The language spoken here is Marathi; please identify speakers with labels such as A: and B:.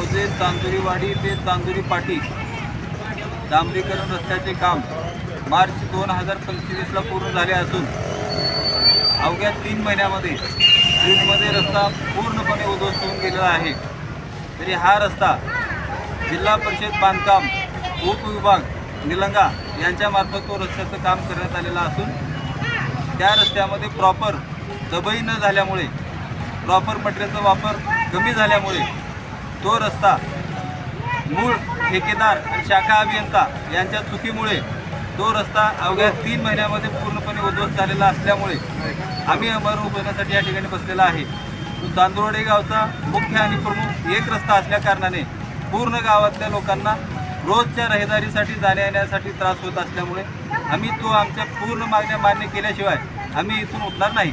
A: चांदुरीवाडी ते चांदुरी पाटी. डांबरीकरण रस्त्याचे काम मार्च दोन हजार पंचवीसला पूर्ण झाले असून अवघ्या तीन महिन्यामध्ये जूनमध्ये रस्ता पूर्णपणे उद्ध्वस्त होऊन गेलेला आहे. तरी हा रस्ता जिल्हा परिषद बांधकाम उपविभाग निलंगा यांच्यामार्फत तो रस्त्याचं काम करण्यात आलेलं असून त्या रस्त्यामध्ये प्रॉपर दबई न झाल्यामुळे प्रॉपर मटेरियलचा वापर कमी झाल्यामुळे तो रस्ता मूळ ठेकेदार आणि शाखा अभियंता यांच्या चुकीमुळे तो रस्ता अवघ्या तीन महिन्यामध्ये पूर्णपणे उद्ध्वस्त झालेला असल्यामुळे आम्ही अमर उभारण्यासाठी या ठिकाणी बसलेला आहे. तो चांदोडे गावचा मुख्य आणि प्रमुख एक रस्ता असल्या कारणाने पूर्ण गावातल्या लोकांना रोजच्या रहदारीसाठी जाण्या येण्यासाठी त्रास होत असल्यामुळे आम्ही तो आमच्या पूर्ण मागण्या मान्य केल्याशिवाय आम्ही इथून उठणार नाही.